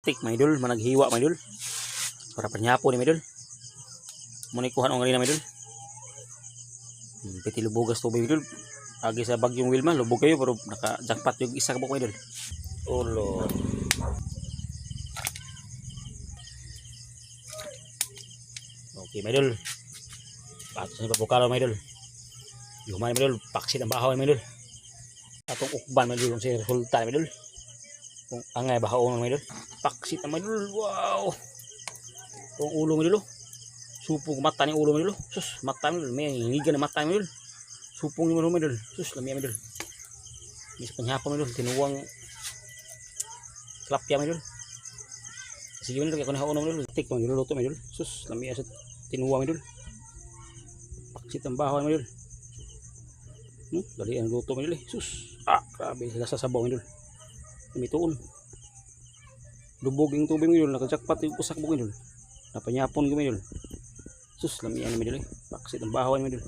Tik, may idol, managhiwa, may idol. Para panyapo ni may idol. Muna ikuhan ang ganina, may idol. Hmm, Piti lubugas to, may idol. Agi sa bagyong Wilma, lubog kayo, pero naka-jackpot yung isa ka may idol. Oh, Lord. Okay, may idol. Patos na papukalo, may idol. Yung may idol, paksit ang bahaw, may idol. Atong ukban, may idol, kung siya resulta, may idol. Kung angay bahaw, may idol. Paksit may idol, wow. Itong ulo, may idol. oh. Supong mata ni ulo, may idol. Sus, mata, may idol. May hinigan na mata, may idol. Supong yung ulo, may idol. Sus, lamia, may idol. Mis panyapo, may idol. Tinuwang klapya, may idol. Sige, may idol, kaya ko nahauna, may idol. Tik, may idol, luto, may idol. Sus, lamia sa tinuwa, may idol. Paksit ang bahaw, may. Hmm, dali ang luto, may idol. eh. Sus, ah, grabe sila sa sabaw, may idol. Tumituon. Lubog yung tubig, idol. Nakajakpat yung usak mo, idol. Napanyapon idol. Sus, lamian, may idol. eh. Paksit ang bahaw, may idol.